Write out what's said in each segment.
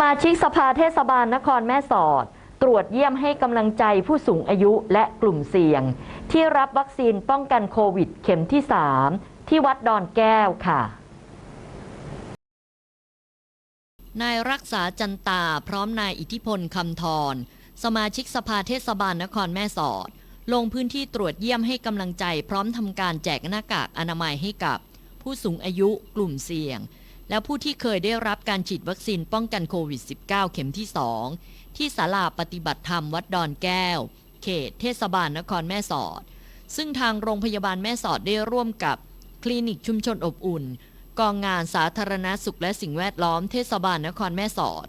มาชิกสภาเทศบาลนครแม่สอด ตรวจเยี่ยมให้กำลังใจผู้สูงอายุและกลุ่มเสี่ยง ที่รับวัคซีนป้องกันโควิดเข็มที่ 3 ที่วัดดอนแก้วค่ะนายรักษาจันตาพร้อมนายอิทธิพลคำทร สมาชิกสภาเทศบาลนครแม่สอด ลงพื้นที่ตรวจเยี่ยมให้กำลังใจพร้อมทำการแจกหน้ากากอนามัยให้กับ ผู้สูงอายุกลุ่มเสี่ยง และผู้ที่เคยได้รับการฉีดวัคซีนป้องกันโควิด -19 เข็มที่ 2 ที่ศาลาปฏิบัติธรรมวัดดอนแก้ว เขตเทศบาลนครแม่สอด ซึ่งทางโรงพยาบาลแม่สอดได้ร่วมกับคลินิกชุมชนอบอุ่น กองงานสาธารณสุขและสิ่งแวดล้อมเทศบาลนครแม่สอด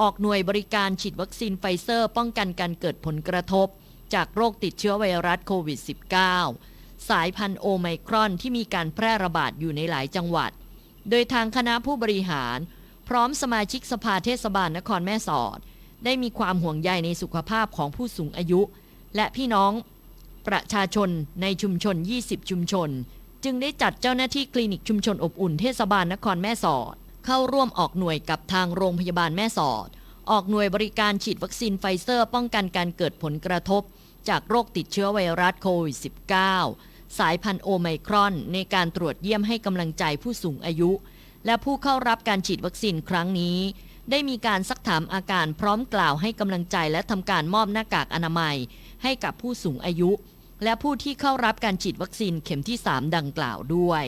ออกหน่วยบริการฉีดวัคซีนไฟเซอร์ ป้องกันการเกิดผลกระทบ จากโรคติดเชื้อไวรัสโควิด -19 สายพันธุ์โอไมครอนที่มีการแพร่ระบาดอยู่ในหลายจังหวัด โดยทางคณะผู้บริหาร พร้อมสมาชิกสภาเทศบาลนครแม่สอด ได้มีความห่วงใยในสุขภาพของผู้สูงอายุ และพี่น้องประชาชนในชุมชน 20 ชุมชน จึงได้จัดเจ้าหน้าที่คลินิกชุมชนอบอุ่นเทศบาลนครแม่สอด เข้าร่วมออกหน่วยกับทางโรงพยาบาลแม่สอด ออกหน่วยบริการฉีดวัคซีนไฟเซอร์ ป้องกันการเกิดผลกระทบ จากโรคติดเชื้อไวรัสโควิด -19 สายพันธุ์โอไมครอน ในการตรวจเยี่ยมให้กำลังใจผู้สูงอายุ และผู้เข้ารับการฉีดวัคซีนครั้งนี้ ได้มีการซักถามอาการพร้อมกล่าวให้กำลังใจและทำการมอบหน้ากากอนามัย ให้กับผู้สูงอายุ และผู้ที่เข้ารับการฉีดวัคซีนเข็มที่ 3 ดังกล่าวด้วย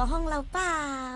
ัวห้องเราเปล่า